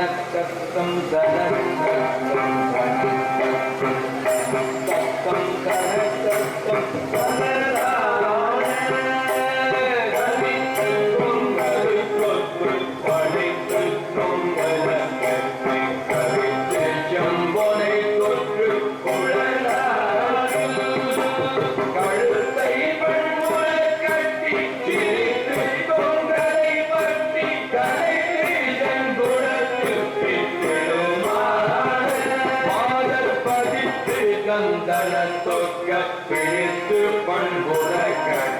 Thank you. பதித்து கந்தன தொக்க பிடித்து பண்புற கண்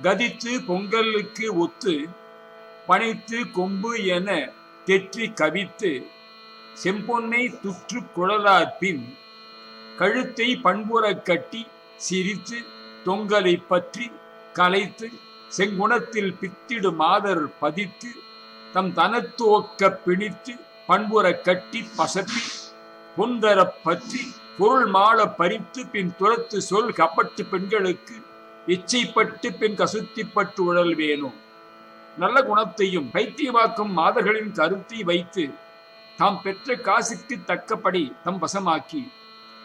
கதித்து பொங்கலுக்கு ஒத்து பனைத்து கொம்பு என தெற்றி கவித்து செம்பொன்னை துற்று குழலார் பின் கழுத்தை பண்புறக் கட்டி சிரித்து தொங்கலை பற்றி கலைத்து செங்குணத்தில் பித்திடு மாதர் பதித்து தம் தனத்துவக்க பிணித்து பண்புறக் கட்டி பசப்பி பொன்தரப் பற்றி பொருள் மாள பறித்து பின் துரத்து சொல் கப்பட்டு பெண்களுக்கு இச்சைப்பட்டு பின் கசுத்திப்பட்டு உழல் வேணும். நல்ல குணத்தையும் பைத்தியமாக்கும் மாதர்களின் கருத்தை வைத்து தாம் பெற்ற காசுக்கு தக்கபடி தம் வசமாக்கி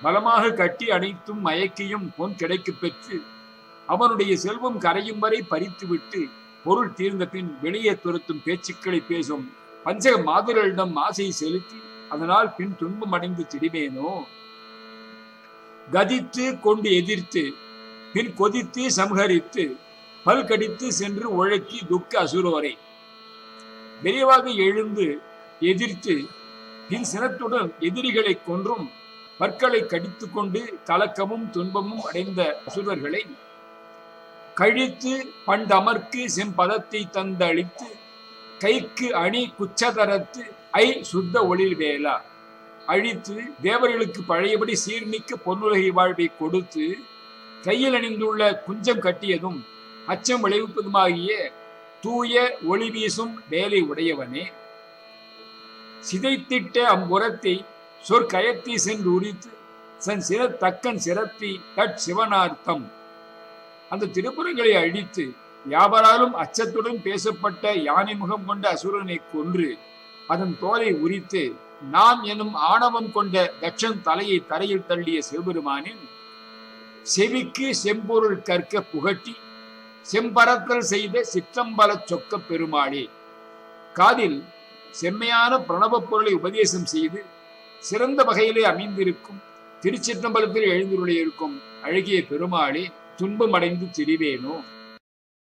பலமாக கட்டி அனைத்தும் மயக்கியும் பொன் கிடைக்கப் பெற்று அவனுடைய செல்வம் கரையும் வரை பறித்துவிட்டு பொருள் தீர்ந்த பின் வெளியே துரத்தும் பேச்சுக்களை பேசும் பஞ்சக மாதர்களிடம் ஆசை செலுத்தி அதனால் பின் துன்பம் அடைந்து திடிவேனோ கதித்து கொண்டு எதிர்த்து பின் கொதித்து சம்ஹரித்து பல் கடித்து சென்று உழைக்கி துக்க அசுரோரை விரைவாக எழுந்து எதிர்த்து பின் சினத்துடன் எதிரிகளை கொன்றும் பற்களை கடித்து கொண்டு கலக்கமும் துன்பமும் அடைந்த அசுரர்களை கழித்து பண்டமர்க்கு செம்பதத்தை தந்தளித்து கைக்கு அணி குச்சதரத்து ஐ சுத்த ஒளில் வேலா அழித்து தேவர்களுக்கு பழையபடி சீர்மிக்க பொன்னுலகை வாழ்வை கொடுத்து கையில் அணிந்துள்ள குஞ்சம் கட்டியதும் அச்சம் விளைவிப்பதுமாகிய தூய ஒளி வீசும் வேலை உடையவனே. சிதைத்திட்ட அம்புறத்தை சொற்கயத்தை சென்று உரித்து சன் சிற தக்கன் சிறப்பி தட் சிவனார்த்தம் அந்த திருப்புறங்களை அழித்து யாவராலும் அச்சத்துடன் பேசப்பட்ட யானை முகம் கொண்ட அசுரனை கொன்று அதன் தோலை உரித்து நாம் எனும் ஆணவம் கொண்ட தட்சன் தலையை தரையில் தள்ளிய சிவபெருமானின் செவிக்கு செம்பொருள் கற்க புகட்டி செம்பரத்தல் செய்த சிற்றம்பல சொக்க பெருமாளே காதில் செம்மையான பிரணவப் பொருளை உபதேசம் செய்து சிறந்த வகையிலே அமைந்திருக்கும் திருச்சிற்றம்பலத்தில் எழுந்துள்ள இருக்கும் அழகிய பெருமாளே துன்பமடைந்து திரிவேனோ?